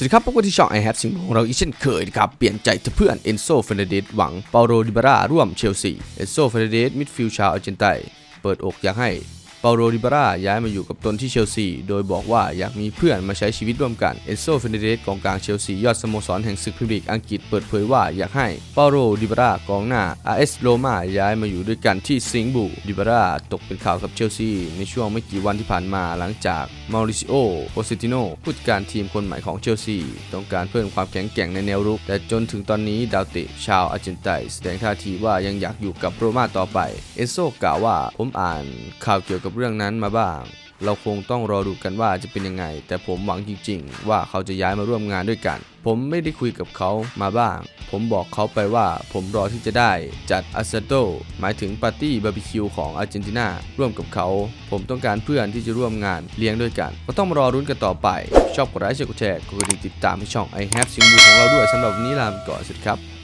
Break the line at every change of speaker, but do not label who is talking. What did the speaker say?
สวัสดีครับพบกันที่ช่อง i have สิ่งของเราอีกเช่นเคยนะครับ เปลี่ยนใจเพื่อนเอนโซเฟเนเดสหวังเปาโรดิบาร่าร่วมเชลซี เอนโซเฟเนเดสมิดฟิลด์ชาวอาร์เจนไตน์เปิดอกอยากให้ เปาโรดิบาร่าย้ายมาอยู่กับตนที่เชลซี โดยบอกว่าอยากมีเพื่อนมาใช้ชีวิตร่วมกัน เอโซเฟเนเดสกองกลางเชลซียอดสโมสรแห่งศึกพรีเมียร์ลีกอังกฤษเปิดเผยว่าอยากให้เปาโรดิบาร่ากองหน้า AS โรมาย้ายมาอยู่ด้วยกันที่สิงห์บูดิบาร่าตกเป็นข่าวกับเชลซีในช่วงไม่กี่วันที่ผ่านมาหลังจากมาริซิโอโปซิติโนผู้จัดการทีมคนใหม่ของเชลซีต้องการเพิ่มความแข็งแกร่งในแนวรุก แต่จนถึงตอนนี้ดาวเตะชาวอาร์เจนไตน์แสดงท่าทีว่ายังอยากอยู่กับโรมาต่อไป เอโซกล่าวว่าผมอ่านข่าวเกี่ยวกับเรื่องนั้นมาบ้าง เราคงต้องรอดูกันว่าจะเป็นยังไง แต่ผมหวังจริง ๆ ว่าเขาจะย้ายมาร่วมงานด้วยกัน ผมไม่ได้คุยกับเขามาบ้าง ผมบอกเขาไปว่าผมรอที่จะได้จัดอาซาโตหมายถึงปาร์ตี้บาร์บีคิวของอาร์เจนตินาร่วมกับเขา ผมต้องการเพื่อนที่จะร่วมงานเลี้ยงด้วยกัน ก็ต้องมารอรุ้นกันต่อไป ชอบกดไลค์กดแชร์กดกระดิ่งติดตามให้ช่อง i have สิงบูของเราด้วยสำหรับวันนี้ลาไปก่อนสวัสดีครับ